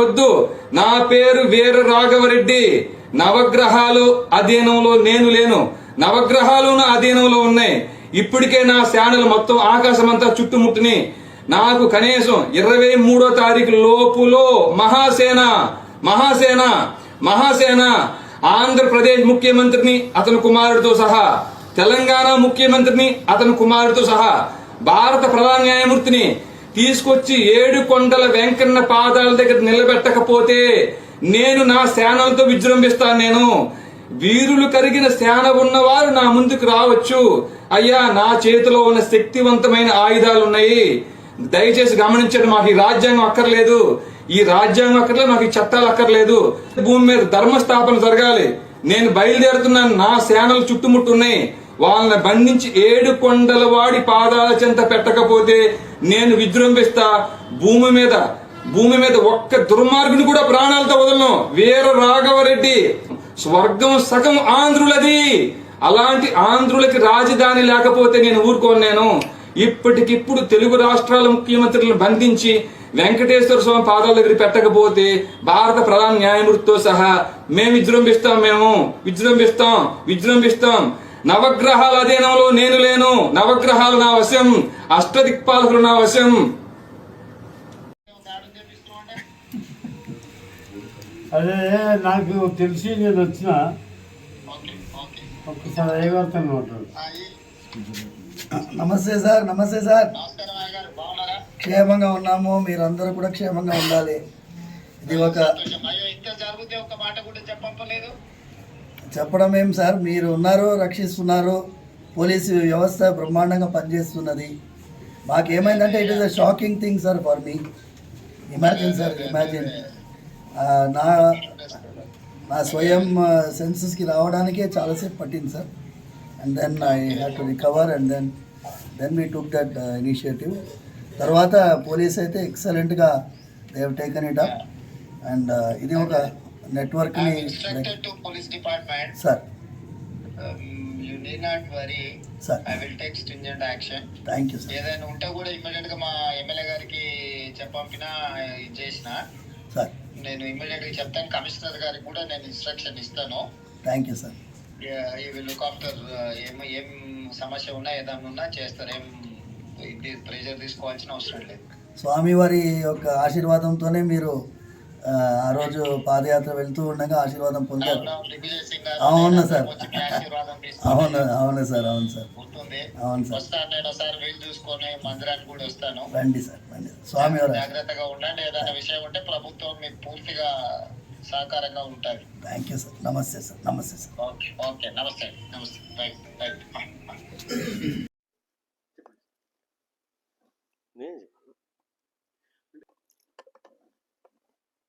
వద్దు. నా పేరు వీర రాఘవరెడ్డి. నవగ్రహాలు అధీనంలో నేను లేను. నవగ్రహాలు నా అధీనంలో ఉన్నాయి. ఇప్పటికే నా శానలు మొత్తం ఆకాశమంతా చుట్టుముట్టుని. నాకు కనీసం ఇరవై మూడో తారీఖు లోపులో మహాసేన మహాసేన మహాసేన. ఆంధ్రప్రదేశ్ ముఖ్యమంత్రిని అతని కుమారుడితో సహా. తెలంగాణ ముఖ్యమంత్రిని అతని కుమారుడితో సహా. భారత ప్రధాన న్యాయమూర్తిని తీసుకొచ్చి ఏడు కొండల వెంకన్న పాదాల దగ్గర నిలబెట్టకపోతే నేను నా శానలతో విజృంభిస్తాను నేను. వీరులు కరిగిన శాన ఉన్నవారు నా ముందుకు రావచ్చు. అయ్యా నా చేతిలో ఉన్న శక్తివంతమైన ఆయుధాలు ఉన్నాయి దయచేసి గమనించండి మాకు ఈ రాజ్యాంగం అక్కర్లేదు. ఈ రాజ్యాంగం అక్కర్లేదు మాకు ఈ చట్టాలు అక్కర్లేదు. భూమి మీద ధర్మస్థాపన జరగాలి. నేను బయలుదేరుతున్నాను నా సేనలు చుట్టుముట్టున్నాయి. వాళ్ళని బంధించి ఏడు కొండల వాడి పాదాల చెంత పెట్టకపోతే నేను విజృంభిస్తా. భూమి మీద భూమి మీద ఒక్క దుర్మార్గుని కూడా ప్రాణాలతో వదలను. వీర రాఘవరెడ్డి స్వర్గం సగం ఆంధ్రులది. అలాంటి ఆంధ్రులకి రాజధాని లేకపోతే నేను ఊరుకోను నేను. ఇప్పటికిప్పుడు తెలుగు రాష్ట్రాల ముఖ్యమంత్రులను బంధించి వెంకటేశ్వర స్వామి పాదాల దగ్గర పెట్టకపోతే భారత ప్రధాన న్యాయమూర్తితో సహా మేము విజృంభిస్తాం మేము. విజృంభిస్తాం విజృంభిస్తాం. నవగ్రహాల అధీనంలో నేను లేను. నవగ్రహాలు నా వశం. అష్టదిక్పాలకులు నా వశం. అదే నాకు తెలిసి నేను వచ్చిన ఒక్కసారి అయ్యగారితో నమస్తే సార్ నమస్తే సార్. క్షేమంగా ఉన్నాము. మీరందరూ కూడా క్షేమంగా ఉండాలి. ఇది ఒక చెప్పడం ఏం సార్? మీరు ఉన్నారు రక్షిస్తున్నారు పోలీసు వ్యవస్థ బ్రహ్మాండంగా పనిచేస్తున్నది. మాకేమైందంటే it is a shocking thing sir for me imagine sir imagine నా నా స్వయం సెన్సెస్కి రావడానికే చాలాసేపు పట్టింది sir and then I had to recover and then then we took that initiative తర్వాత పోలీస్ అయితే ఎక్సలెంట్గా they have taken it up and ఇది ఒక నెట్వర్క్ని instructed to police department sir you need not worry sir I will take stringent action thank you sir ఏదైనా ఉంటే కూడా ఇమ్మీడియట్గా మా ఎమ్మెల్యే గారికి చెప్పంపిన చేసిన సార్ నేను ఇమ్మీడియట్గా చెప్తాను. కమిషనర్ గారికి కూడా నేను ఇన్స్ట్రక్షన్ ఇస్తాను. థ్యాంక్ యూ సార్ ఈ విల్ లుక్ ఆఫ్టర్ ఏం ఏం సమస్య ఉన్నా ఏదైనా ఉన్నా చేస్తారు. ఏం ఇది ప్రెషర్ తీసుకోవాల్సిన అవసరం లేదు. స్వామివారి యొక్క ఆశీర్వాదంతోనే మీరు ఆ, రోజు పాదయాత్ర వెళ్తూ ఉండగా ఆశీర్వాదం పొందారు. అవును, సార్. అవును అవును సార్ అవును సార్. అవును సార్. రండి సార్ రండి. స్వామివారి జాగ్రత్తగా ఉండండి. ఏదైనా విషయం ఉంటే ప్రభుత్వం మీకు పూర్తిగా సహకారంగా ఉంటుంది. Thank you sir. నమస్తే సార్ నమస్తే సార్. Okay okay. నమస్తే నమస్తే. రైట్ రైట్ నేను చెప్పను. ఆ,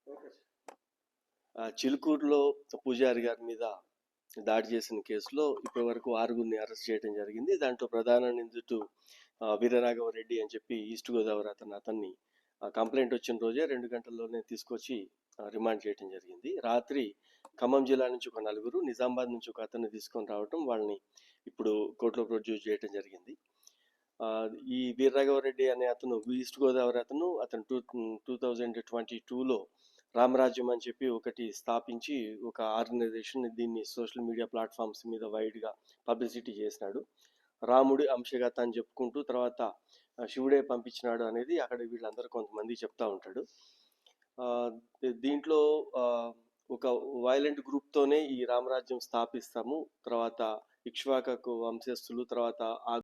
చిలుకూరులో పూజారి గారి మీద దాడి చేసిన కేసులో ఇప్పటి వరకు ఆరుగురిని అరెస్ట్ చేయడం జరిగింది. దాంట్లో ప్రధాన నిందితుడు వీరరాఘవరెడ్డి అని చెప్పి ఈస్ట్ గోదావరి అతను అతన్ని కంప్లైంట్ వచ్చిన రోజే రెండు గంటల్లోనే తీసుకొచ్చి రిమాండ్ చేయడం జరిగింది. రాత్రి ఖమ్మం జిల్లా నుంచి ఒక నలుగురు నిజామాబాద్ నుంచి ఒక అతన్ని తీసుకొని రావటం వాళ్ళని ఇప్పుడు కోర్టులో ప్రొడ్యూస్ చేయడం జరిగింది. ఈ వీరరాఘవరెడ్డి అనే అతను ఈస్ట్ గోదావరి అతను అతను టూ టూ థౌజండ్ ట్వంటీ టూలో రామరాజ్యం అని చెప్పి ఒకటి స్థాపించి ఒక ఆర్గనైజేషన్ దీన్ని సోషల్ మీడియా ప్లాట్ఫామ్స్ మీద వైడ్గా పబ్లిసిటీ చేసినాడు. రాముడి అంశగత అని చెప్పుకుంటూ తర్వాత శివుడే పంపించినాడు అనేది అక్కడ వీళ్ళందరూ కొంతమంది చెప్తా ఉంటాడు. దీంట్లో ఒక వైలెంట్ గ్రూప్తోనే ఈ రామరాజ్యం స్థాపిస్తాము. తర్వాత ఇక్ష్వాకకు వంశస్థులు తర్వాత